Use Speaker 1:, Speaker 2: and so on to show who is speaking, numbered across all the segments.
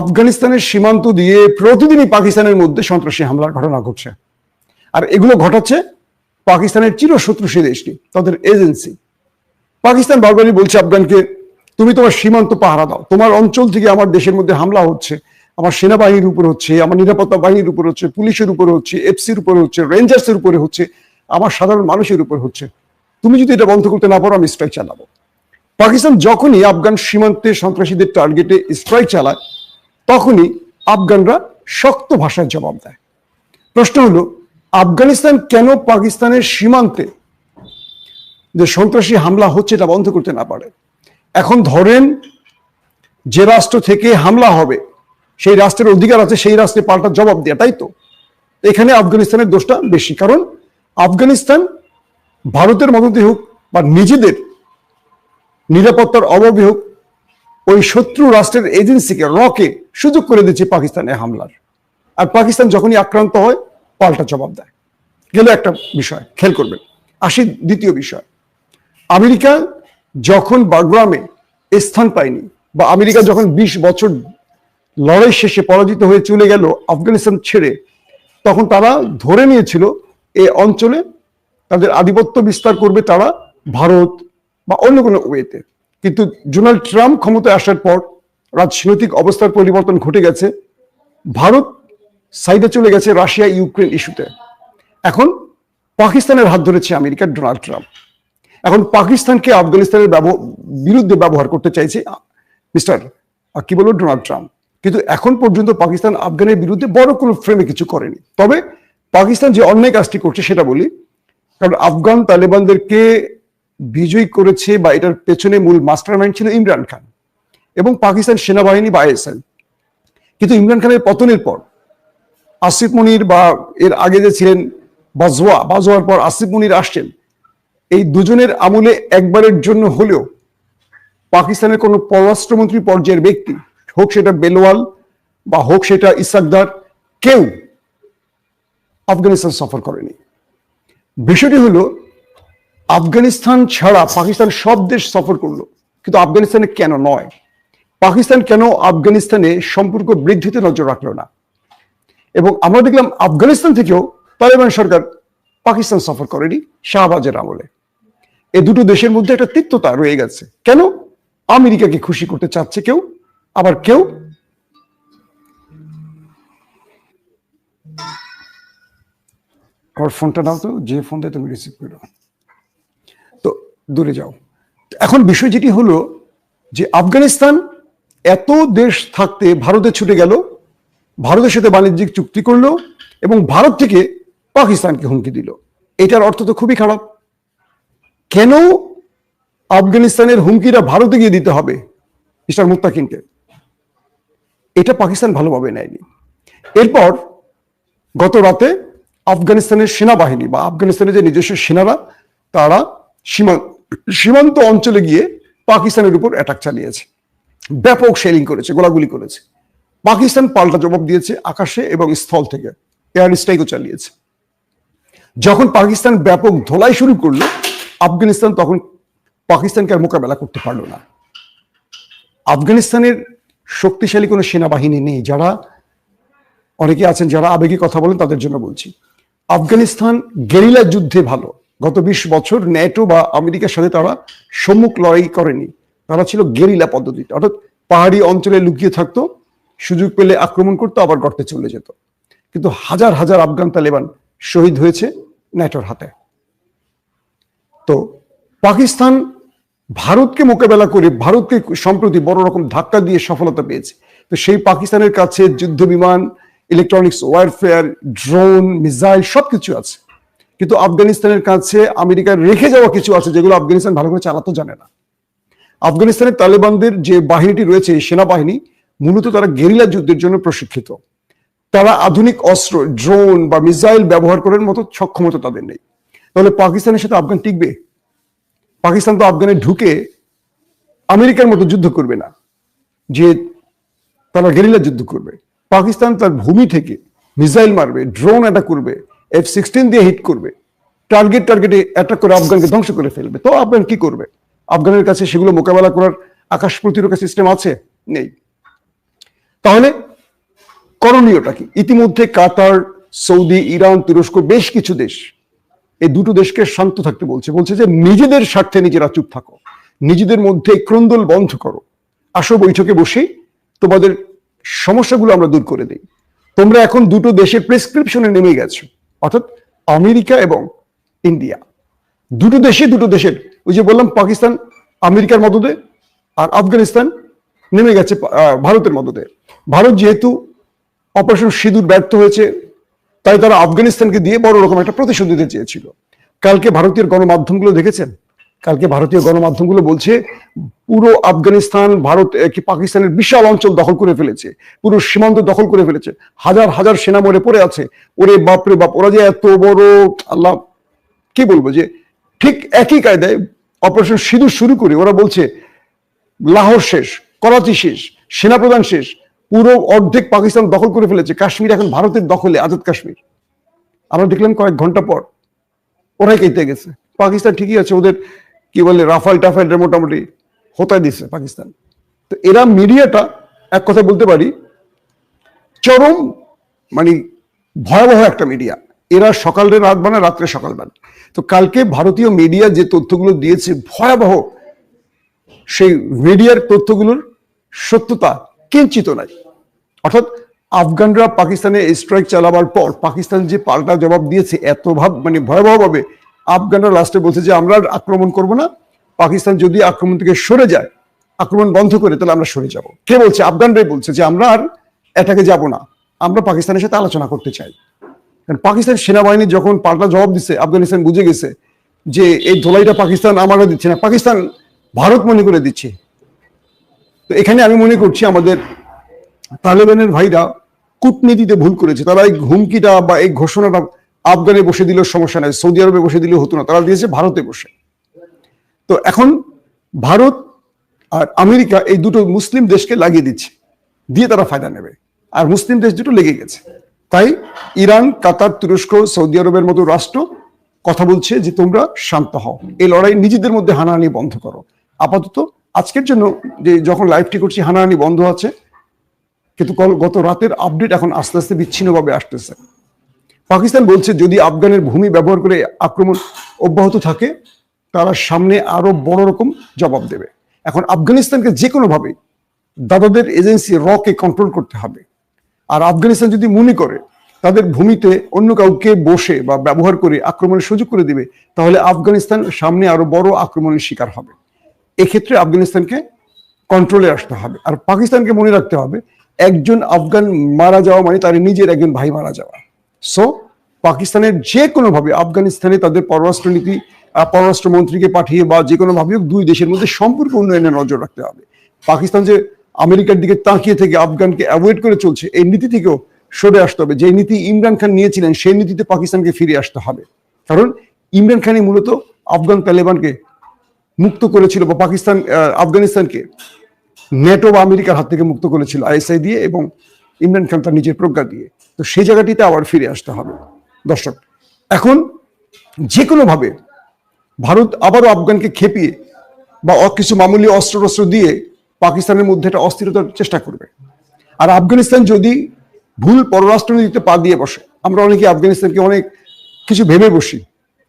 Speaker 1: আফগানিস্তানের সীমান্ত দিয়ে প্রতিদিনই পাকিস্তানের মধ্যে সন্ত্রাসী হামলার ঘটনা ঘটছে। আর এগুলো ঘটাচ্ছে পাকিস্তানের চিরশত্রু সেই দেশটি, তাদের এজেন্সি। পাকিস্তান বারবারই বলছে আফগানকে, তুমি তোমার সীমান্ত পাহারা দাও। তোমার অঞ্চল থেকে আমার দেশের মধ্যে হামলা হচ্ছে। আমার সেনাবাহিনীর উপর হচ্ছে, আমার নিরাপত্তা বাহিনীর উপর হচ্ছে, পুলিশের উপর হচ্ছে এফসির উপর হচ্ছে রেঞ্জার্সের উপরে হচ্ছে, আমার সাধারণ মানুষের উপর হচ্ছে। তুমি যদি এটা বন্ধ করতে না পারো, আমি স্ট্রাইক চালাবো। পাকিস্তান যখনই আফগান সীমান্তে সন্ত্রাসীদের টার্গেটে স্ট্রাইক চালায় তখনই আফগানরা শক্ত ভাষায় জবাব দেয়। প্রশ্ন হলো, আফগানিস্তান কেন পাকিস্তানের সীমান্তে যে সন্ত্রাসী হামলা হচ্ছে এটা বন্ধ করতে না পারে? এখন ধরেন যে রাষ্ট্র থেকে হামলা হবে, সেই রাষ্ট্রের অধিকার আছে, সেই রাষ্ট্রে পাল্টা জবাব দেয়া, তাই তো? এখানে আফগানিস্তানের দোষটা বেশি, কারণ আফগানিস্তান ভারতের মদতে হোক বা নিজেদের নিরাপত্তার অভাবে হোক ওই শত্রু রাষ্ট্রের এজেন্সিকে, রকে সুযোগ করে দিচ্ছে পাকিস্তানের হামলার। আর পাকিস্তান যখনই আক্রান্ত হয়, পাল্টা জবাব দেয়। গেল একটা বিষয় খেল করবেন। আসি দ্বিতীয় বিষয়। আমেরিকা যখন বাগ্রামে স্থান পায়নি বা আমেরিকা যখন ২০ বছর লড়াই শেষে পরাজিত হয়ে চলে গেল আফগানিস্তান ছেড়ে, তখন তারা ধরে নিয়েছিল এ অঞ্চলে তাদের আধিপত্য বিস্তার করবে তারা ভারত বা অন্য কোনো ওয়েতে। কিন্তু ডোনাল্ড ট্রাম্প ক্ষমতায় আসার পর রাজনৈতিক অবস্থার পরিবর্তন ঘটে গেছে। ভারত সাইডে চলে গেছে রাশিয়া, ইউক্রেন ইস্যুতে। এখন পাকিস্তানের হাত ধরেছে আমেরিকার ডোনাল্ড ট্রাম্প। এখন পাকিস্তানকে আফগানিস্তানের বিরুদ্ধে ব্যবহার করতে চাইছে মিস্টার কি বলব, ডোনাল্ড ট্রাম্প। কিন্তু এখন পর্যন্ত পাকিস্তান আফগানের বিরুদ্ধে বড় কোনো ফ্রেমে কিছু করেনি। তবে পাকিস্তান যে অন্যায় কাজটি করছে সেটা বলি, কারণ আফগান তালেবানদেরকে বিজয়ী করেছে বা এটার পেছনে মূল মাস্টার মাইন্ড ছিল ইমরান খান এবং পাকিস্তান সেনাবাহিনী বা আইএসএল। কিন্তু ইমরান খানের পতনের পর আসিফ মনির বা এর আগে যে ছিলেন বাজওয়া বাজওয়ার পর আসিফ মনির আসছেন, এই দুজনের আমলে একবারের জন্য হলেও পাকিস্তানের কোনো পররাষ্ট্রমন্ত্রী পর্যায়ের ব্যক্তি, হোক সেটা বেলওয়াল বা হোক সেটা ইসাকদার, কেউ আফগানিস্তান সফর করেনি। বিষয়টি হলো আফগানিস্তান ছাড়া পাকিস্তান সব দেশ সফর করল, কিন্তু আফগানিস্তানে কেন নয়? পাকিস্তান কেন আফগানিস্তানে সম্পর্ক বৃদ্ধিতে নজর রাখল না? এবং আমরা দেখলাম আফগানিস্তান থেকেও তালেবান সরকার পাকিস্তান সফর করেনি শাহবাজের আমলে। এ দুটো দেশের মধ্যে একটা তিক্ততা রয়ে গেছে। কেন? আমেরিকাকে খুশি করতে চাচ্ছে কেউ, আবার কেউ? ফোনটা নাও তো, যে ফোন দেয় তুমি রিসিভ করো দূরে যাও। এখন বিষয় যেটি হলো যে আফগানিস্তান এত দেশ থাকতে ভারতে ছুটে গেল, ভারতের সাথে বাণিজ্যিক চুক্তি করল এবং ভারত থেকে পাকিস্তানকে হুমকি দিল। এটার অর্থ তো খুবই খারাপ। কেন আফগানিস্তানের হুমকিটা ভারতে গিয়ে দিতে হবে মিস্টার মুত্তাকিনকে এটা পাকিস্তান ভালোভাবে নেয়নি। এরপর গত রাতে আফগানিস্তানের সেনাবাহিনী বা আফগানিস্তানের যে নিজস্ব সেনারা, তারা সীমা সীমান্ত অঞ্চলে গিয়ে পাকিস্তানের উপর অ্যাটাক চালিয়েছে। ব্যাপক শেলিং করেছে, গোলাগুলি করেছে। পাকিস্তান পাল্টা জবাব দিয়েছে আকাশে এবং স্থল থেকে। এয়ার স্ট্রাইকও চালিয়েছে। যখন পাকিস্তান ব্যাপক ধোলাই শুরু করল, আফগানিস্তান তখন পাকিস্তানকে আর মোকাবেলা করতে পারল না। আফগানিস্তানের শক্তিশালী কোনো সেনাবাহিনী নেই, যারা অনেকে আছেন যারা আবেগে কথা বলেন তাদের জন্য বলছি। আফগানিস্তান গেরিলা যুদ্ধে ভালো। গত বিশ বছর ন্যাটো বা আমেরিকার সাথে তারা সম্মুখ লড়াই করেনি। তারা ছিল গেরিলা পদ্ধতিতে। অর্থাৎ পাহাড়ি অঞ্চলে লুকিয়ে থাকতো, সুযোগ পেলে আক্রমণ করতো, আবার গর্তে চলে যেত। কিন্তু হাজার হাজার আফগান তালেবান শহীদ হয়েছে ন্যাটোর হাতে। তো পাকিস্তান ভারতকে মোকাবেলা করে, ভারতকে সম্প্রতি বড় রকম ধাক্কা দিয়ে সফলতা পেয়েছে। তো সেই পাকিস্তানের কাছে যুদ্ধ বিমান ইলেকট্রনিক্স ওয়ারফেয়ার ড্রোন মিসাইল সবকিছু আছে। কিন্তু আফগানিস্তানের কাছে আমেরিকার রেখে যাওয়া কিছু আছে যেগুলো আফগানিস্তান ভালো করে চালাতে জানে না। আফগানিস্তানের তালেবানদের যে বাহিনীটি রয়েছে সেনাবাহিনী, মূলত তারা গেরিলা যুদ্ধের জন্য প্রশিক্ষিত। তারা আধুনিক অস্ত্র, ড্রোন বা মিসাইল ব্যবহার করার মতো সক্ষমতা তাদের নেই। তাহলে পাকিস্তানের সাথে আফগান টিকবে? পাকিস্তান তো আফগানে ঢুকে আমেরিকার মতো যুদ্ধ করবে না, যে তারা গেরিলা যুদ্ধ করবে। পাকিস্তান তার ভূমি থেকে মিসাইল মারবে, ড্রোন অ্যাটাক করবে এফ সিক্সটিন দিয়ে হিট করবে। টার্গেট টার্গেটে অ্যাটাক করে আফগানকে ধ্বংস করে ফেলবে। তো আফগান কি করবে? আফগানের কাছে সেগুলো মোকাবেলা করার আকাশ প্রতিরক্ষা সিস্টেম আছে? নেই। তাহলে করণীয়টা কি? ইতিমধ্যে কাতার, সৌদি, ইরান, তুরস্ক বেশ কিছু দেশ এই দুটো দেশকে শান্ত থাকতে বলছে। বলছে যে নিজেদের স্বার্থে নিজেরা চুপ থাকো। নিজেদের মধ্যে ক্রন্দল বন্ধ করো। আসো বৈঠকে বসে তোমাদের সমস্যাগুলো আমরা দূর করে দিই। তোমরা এখন দুটো দেশের প্রেসক্রিপশনে নেমে গেছো। অর্থাৎ আমেরিকা এবং ইন্ডিয়া। দুটো দেশে দুটো দেশের। ওই যে বললাম, পাকিস্তান আমেরিকার মদদে আর আফগানিস্তান নেমে গেছে ভারতের মদদে। ভারত যেহেতু অপারেশন সিঁদুর ব্যর্থ হয়েছে, তাই তারা আফগানিস্তানকে দিয়ে বড় রকম একটা প্রতিশোধ দিতে চেয়েছিল। কালকে ভারতীয় গণমাধ্যমগুলো দেখেছেন? কালকে ভারতীয় গণমাধ্যমগুলো বলছে, পুরো আফগানিস্তান, ভারত কি পাকিস্তানের বিশাল অঞ্চল দখল করে ফেলেছে, পুরো সীমান্ত দখল করে ফেলেছে, হাজার হাজার সেনা মরে পড়ে আছে। ওরে বাপরে বাপ, ওরা যে এত বড়, আল্লাহ, কি বলব যে, ঠিক একই কায়দায় অপারেশন সিঁদুর শুরু করে ওরা বলছে, লাহোর শেষ, করাচি শেষ, সেনাপ্রধান শেষ, পুরো অর্ধেক পাকিস্তান দখল করে ফেলেছে, কাশ্মীর এখন ভারতের দখলে, আজাদ কাশ্মীর। আমরা দেখলাম কয়েক ঘণ্টা পর, ওরাই কেটে গেছে। পাকিস্তান ঠিকই আছে, ওদের কি বলে, রাফাল টাফাইলটা মোটামুটি হতায় দিচ্ছে পাকিস্তান। তো এরা মিডিয়াটা এক কথা বলতে পারি, চরম মানে ভয়াবহ একটা মিডিয়া। এরা সকালে রাত বানায় রাত্রে সকাল বানায় তো কালকে ভারতীয় মিডিয়া যে তথ্যগুলো দিয়েছে, ভয়াবহ সেই মিডিয়ার তথ্যগুলোর সত্যতা কিঞ্চিত নাই। অর্থাৎ আফগানরা পাকিস্তানে স্ট্রাইক চালাবার পর পাকিস্তান যে পাল্টা জবাব দিয়েছে, এত ভাব মানে ভয়াবহভাবে আফগানরা লাস্টে বলছে যে, আমরা আক্রমণ করব না। পাকিস্তান যদি আক্রমণ থেকে সরে যায়, আক্রমণ বন্ধ করে, তাহলে আমরা সরে যাব। কে বলছে? আফগানরাই বলছে যে, আমরা আর এটাকে যাব না। আমরা পাকিস্তানের সাথে আলোচনা করতে চাই। কারণ পাকিস্তান সেনাবাহিনী যখন পাল্টা জবাব দিচ্ছে আফগানিস্তান বুঝে গেছে যে, এই ধোলাইটা পাকিস্তান আমারও দিচ্ছে না, পাকিস্তান ভারত মনে করে দিচ্ছে। তো এখানে আমি মনে করছি আমাদের তালেবানের ভাইরা কূটনীতিতে ভুল করেছে। তারা এই হুমকিটা বা এই ঘোষণাটা আফগানে বসে দিলেও সমস্যা নাই, সৌদি আরবে বসে দিলেও হতো না, তারা দিয়েছে ভারতে বসে। তো এখন ভারত আর আমেরিকা এই দুটো মুসলিম দেশকে লাগিয়ে দিচ্ছে, দিয়ে তারা ফায়দা নেবে। আর মুসলিম দেশ দুটো লেগে গেছে। তাই ইরান, কাতার, তুরস্ক, সৌদি আরবের মতো রাষ্ট্র কথা বলছে যে তোমরা শান্ত হও। এই লড়াই নিজেদের মধ্যে হানাহানি বন্ধ করো। আপাতত আজকের জন্য যে যখন লাইভটি করছি, হানাহানি বন্ধ আছে। কিন্তু গত রাতের আপডেট এখন আস্তে আস্তে বিচ্ছিন্নভাবে আসতেছে। পাকিস্তান বলছে, যদি আফগানের ভূমি ব্যবহার করে আক্রমণ অব্যাহত থাকে, তারা সামনে আরও বড় রকম জবাব দেবে। এখন আফগানিস্তানকে যে কোনোভাবে দাদাদের এজেন্সি রকে কন্ট্রোল করতে হবে। আর আফগানিস্তান যদি মনে করে তাদের ভূমিতে অন্য কাউকে বসে বা ব্যবহার করে আক্রমণের সুযোগ করে দিবে, তাহলে আফগানিস্তান সামনে আরও বড় আক্রমণের শিকার হবে। এক্ষেত্রে আফগানিস্তানকে কন্ট্রোলে আসতে হবে। আর পাকিস্তানকে মনে রাখতে হবে, একজন আফগান মারা যাওয়া মানে তার নিজের একজন ভাই মারা যাওয়া। সো পাকিস্তানের যে কোনোভাবে আফগানিস্তানে তাদের পররাষ্ট্রনীতি পররাষ্ট্রমন্ত্রীকে পাঠিয়ে বা যে কোনোভাবে দুই দেশের মধ্যে সম্পর্ক উন্নয়নে নজর রাখতে হবে। পাকিস্তান যে আমেরিকার দিকে তাকিয়ে থেকে আফগানকে অ্যাভয়েড করে চলছে, এই নীতি থেকেও সরে আসতে হবে। যে নীতি ইমরান খান নিয়েছিলেন, সেই নীতিতে পাকিস্তানকে ফিরে আসতে হবে। কারণ, ইমরান খানই মূলত আফগান তালেবানকে মুক্ত করেছিল বা পাকিস্তান আফগানিস্তানকে নেটো বা আমেরিকার হাত থেকে মুক্ত করেছিল, আইএসআই দিয়ে এবং ইমরান খান তার নিজের প্রজ্ঞা দিয়ে। তো সেই জায়গাটিতে আবার ফিরে আসতে হবে। দর্শক, এখন যে কোনোভাবে ভারত আবারও আফগানকে খেপিয়ে বা কিছু মামুলি অস্ত্র টস্ত্র দিয়ে পাকিস্তানের মধ্যে একটা অস্থিরতার চেষ্টা করবে। আর আফগানিস্তান যদি ভুল পররাষ্ট্রনীতিতে পা দিয়ে বসে, আমরা অনেকে আফগানিস্তানকে অনেক কিছু ভেবে বসি।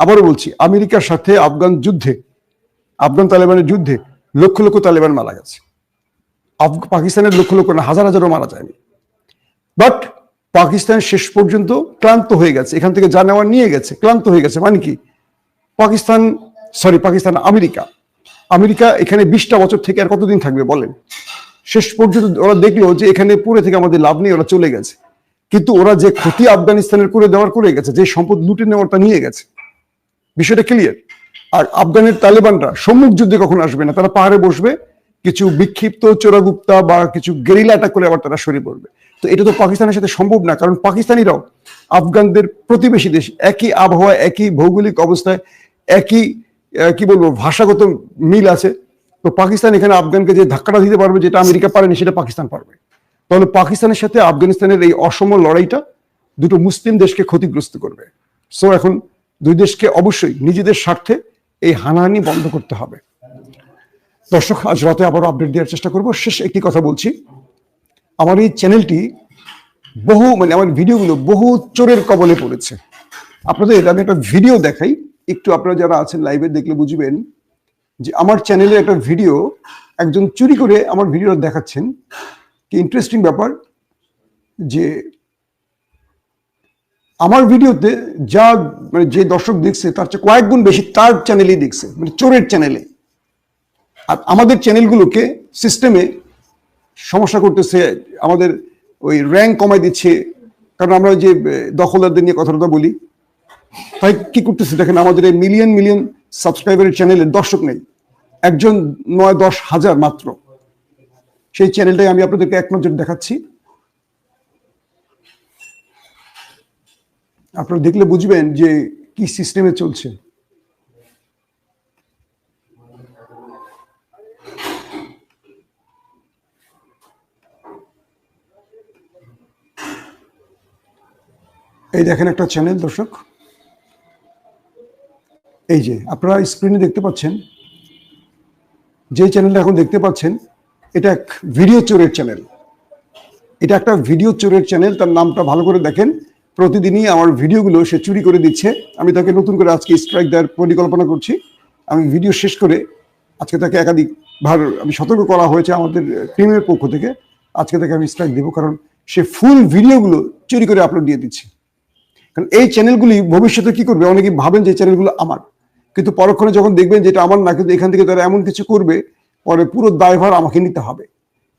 Speaker 1: আবারও বলছি, আমেরিকার সাথে আফগান যুদ্ধে, আফগান তালেবানের যুদ্ধে লক্ষ লক্ষ তালেবান মারা গেছে। পাকিস্তানের লক্ষ লক্ষ না, হাজার হাজারও মারা যায়নি। বাট পাকিস্তান শেষ পর্যন্ত ক্লান্ত হয়ে গেছে। এখান থেকে যা নেওয়া নিয়ে গেছে, ক্লান্ত হয়ে গেছে। মানে কি? Pakistan sorry Pakistan, America. America এখানে বিশটা বছর থেকে আর কতদিন থাকবে বলেন? শেষ পর্যন্ত ওরা দেখল যে এখানে পড়ে থেকে আমাদের লাভ নেই, ওরা চলে গেছে। কিন্তু ওরা যে ক্ষতি আফগানিস্তানের করে দেওয়ার করে গেছে, যে সম্পদ লুটে নেওয়ারটা নিয়ে গেছে। বিষয়টা ক্লিয়ার আর আফগানের তালেবানরা সম্মুখ যুদ্ধে কখন আসবে না। তারা পাহাড়ে বসবে, কিছু বিক্ষিপ্ত চোরাগুপ্তা বা কিছু গেরিলা অ্যাটাক করে আবার তারা সরে পড়বে। তো এটা তো পাকিস্তানের সাথে সম্ভব না, কারণ পাকিস্তানিরাও আফগানদের প্রতিবেশী দেশ, একই আবহাওয়া একই ভৌগোলিক অবস্থায়, একই কি বলব, ভাষাগত মিল আছে। তো পাকিস্তান এখানে আফগানকে যে ধাক্কাটা দিতে পারবে, যেটা আমেরিকা পারেনি, সেটা পাকিস্তান পারবে। তাহলে পাকিস্তানের সাথে আফগানিস্তানের এই অসম লড়াইটা দুটো মুসলিম দেশকে ক্ষতিগ্রস্ত করবে। সো এখন দুই দেশকে অবশ্যই নিজেদের স্বার্থে এই হানাহানি বন্ধ করতে হবে। দর্শক, আজ রাতে আবারও আপডেট দেওয়ার চেষ্টা করব। শেষ একটি কথা বলছি। আমার এই চ্যানেলটি বহু মানে আমার ভিডিওগুলো বহু চোরের কবলে পড়েছে। আপনাদের আমি একটা ভিডিও দেখাই, একটু আপনারা যারা আছেন লাইভে দেখলে বুঝবেন যে আমার চ্যানেলে একটা ভিডিও একজন চুরি করে আমার ভিডিও দেখাচ্ছেন। কি ইন্টারেস্টিং ব্যাপার যে আমার ভিডিওতে যা মানে যে দর্শক দেখছে, তার চেয়ে কয়েক গুণ বেশি তার চ্যানেলেই দেখছে মানে চোরের চ্যানেলে আর আমাদের চ্যানেলগুলোকে সিস্টেমে সমস্যা করতেছে, আমাদের ওই র্যাঙ্ক কমাই দিচ্ছে। কারণ আমরা যে দখলদারদের নিয়ে কথা টথা বলি। তাই কি করতেছে দেখেন, আমাদের এই মিলিয়ন মিলিয়ন সাবস্ক্রাইবারের চ্যানেলে দর্শক নেই। একজন নয় দশ হাজার মাত্র। সেই চ্যানেলটাই আমি আপনাদেরকে এক নজর দেখাচ্ছি। আপনারা দেখলে বুঝবেন যে কি সিস্টেমে চলছে। এই দেখেন একটা চ্যানেল দর্শক। এই যে, আপনারা স্ক্রিনে দেখতে পাচ্ছেন, যে চ্যানেলটা এখন দেখতে পাচ্ছেন, এটা এক ভিডিও চোরের চ্যানেল এটা একটা ভিডিও চোরের চ্যানেল তার নামটা ভালো করে দেখেন। প্রতিদিনই আমার ভিডিওগুলো সে চুরি করে দিচ্ছে। আমি তাকে নতুন করে আজকে স্ট্রাইক দেওয়ার পরিকল্পনা করছি। আমি ভিডিও শেষ করে আজকে তাকে একাধিক ভার আমি সতর্ক করা হয়েছে আমাদের টিমের পক্ষ থেকে। আজকে তাকে আমি স্ট্রাইক দেবো, কারণ সে ফুল ভিডিওগুলো চুরি করে আপলোড দিয়ে দিচ্ছে। কারণ এই চ্যানেলগুলি ভবিষ্যতে কি করবে? অনেকে ভাবেন যে চ্যানেলগুলো আমার। কিন্তু পরক্ষণে যখন দেখবেন যেটা আমার না, কিন্তু এখান থেকে তারা এমন কিছু করবে, পরে পুরো দায়ভার আমাকে নিতে হবে।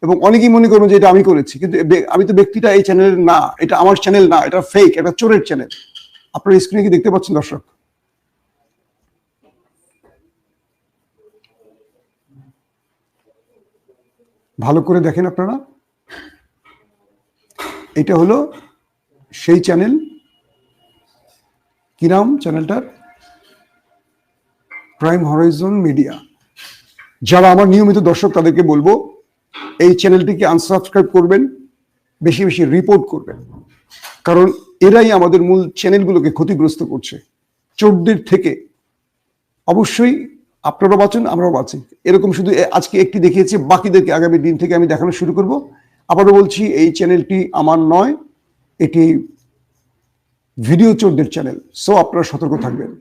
Speaker 1: এবং অনেকেই মনে করবেন যে এটা আমি করেছি, কিন্তু আমি তো ব্যক্তিটা এই চ্যানেলের না, এটা আমার চ্যানেল না, এটা ফেক এটা চোরের চ্যানেল আপনার স্ক্রিনে কি দেখতে পাচ্ছেন, দর্শক? ভালো করে দেখেন আপনারা। এটা হলো সেই চ্যানেল কি নাম চ্যানেলটার প্রাইম হরাইজন মিডিয়া। যারা আমার নিয়মিত দর্শক তাদেরকে বলব, এই চ্যানেলটিকে আনসাবস্ক্রাইব করবেন, বেশি বেশি রিপোর্ট করবেন। কারণ এরাই আমাদের মূল চ্যানেলগুলোকে ক্ষতিগ্রস্ত করছে। চোরদের থেকে। অবশ্যই আপনারাও বাঁচুন, আমরাও বাঁচি। এরকম শুধু আজকে একটি দেখিয়েছি, বাকিদেরকে আগামী দিন থেকে আমি দেখানো শুরু করব। আবারও বলছি, এই চ্যানেলটি আমার নয়, এটি ভিডিও চোরদের চ্যানেল সো আপনারা সতর্ক থাকবেন।